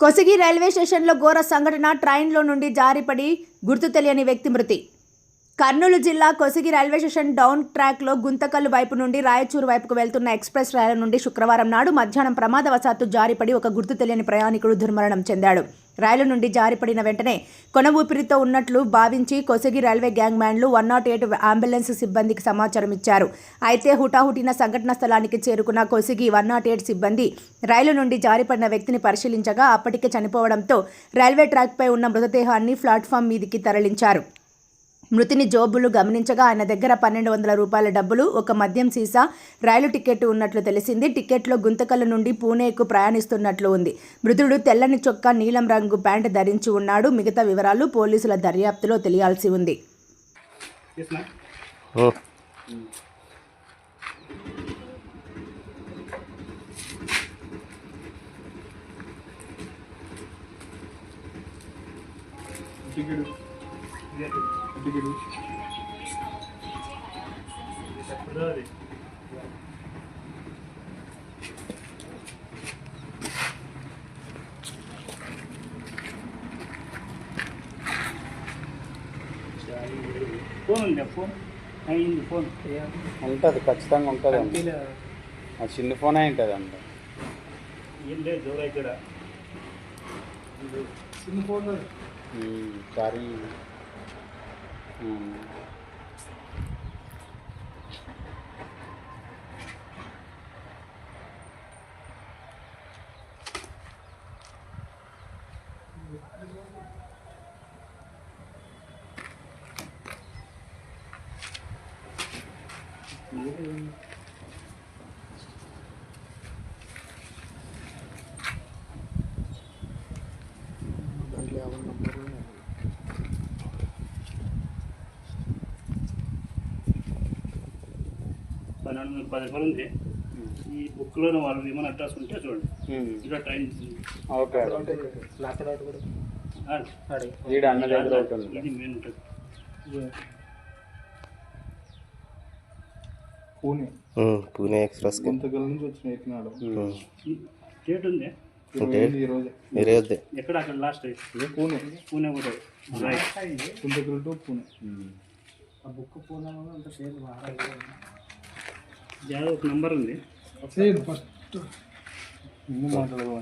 Kosigi railway స్టేషన్లో ఘోర సంఘటన ట్రైన్లో నుండి జారిపడి గుర్తు తెలియని వ్యక్తి మృతి. కర్నూలు జిల్లా కొసిగి రైల్వే స్టేషన్ డౌన్ ట్రాక్లో గుంతకల్లు వైపు నుండి రాయచూరు వైపుకు వెళ్తున్న ఎక్స్ప్రెస్ రైలు నుండి శుక్రవారం నాడు మధ్యాహ్నం ప్రమాదవశాత్తు జారిపడి ఒక గుర్తు తెలియని ప్రయాణికుడు దుర్మరణం చెందాడు. రైలు నుండి జారిపడిన వెంటనే కొన ఊపిరితో ఉన్నట్లు భావించి కొసగి రైల్వే గ్యాంగ్ మ్యాన్లు వన్ నాట్ ఎయిట్ అంబులెన్స్ సిబ్బందికి సమాచారం ఇచ్చారు. అయితే హుటాహుటిన సంఘటన స్థలానికి చేరుకున్న కొసిగి వన్ నాట్ ఎయిట్ సిబ్బంది రైలు నుండి జారిపడిన వ్యక్తిని పరిశీలించగా అప్పటికే చనిపోవడంతో రైల్వే ట్రాక్పై ఉన్న మృతదేహాన్ని ప్లాట్ఫామ్ మీదికి తరలించారు. మృతిని జోబులు గమనించగా ఆయన దగ్గర పన్నెండు వందల రూపాయల డబ్బులు ఒక మద్యం సీసా రైలు టికెట్ ఉన్నట్లు తెలిసింది. టికెట్లో గుంతకల్లు నుండి పూణేకు ప్రయాణిస్తున్నట్లు ఉంది. మృతుడు తెల్లని చొక్కా నీలం రంగు ప్యాంట్ ధరించి ఉన్నాడు. మిగతా వివరాలు పోలీసుల దర్యాప్తులో తెలియాల్సి ఉంది. టికెట్ ఫోన్ ఉంది? ఫోన్ అయింది ఫోన్ ఉంటుంది ఖచ్చితంగా ఉంటుంది ఆ చిన్న ఫోనే ఉంటుంది అంత ఏం లేదు జోరు ఇక్కడ చిన్న ఫోన్ సారీ. ừ. Thank you. పన్నెండు వందల పది రూపాయలు ఉంది ఈ బుక్లో వాళ్ళు ఏమైనా అడ్రస్ ఉంటే చూడండి. ఓకే. ఆ, ఇది మెయిన్ ఉంటుంది పూణే. పూణే ఎక్స్ప్రెస్ గుంతకల్ నుంచి వచ్చిన ఎక్కినాడు. ఈ డేట్ ఉంది? ఎక్కడ? అక్కడ లాస్ట్ పూణే. పూణే కూడా గుంతకల్ టు పూణే. జాగ్రత్త ఒక నంబర్ ఉంది. ఫస్ట్ ముందు మాట్లాడదాం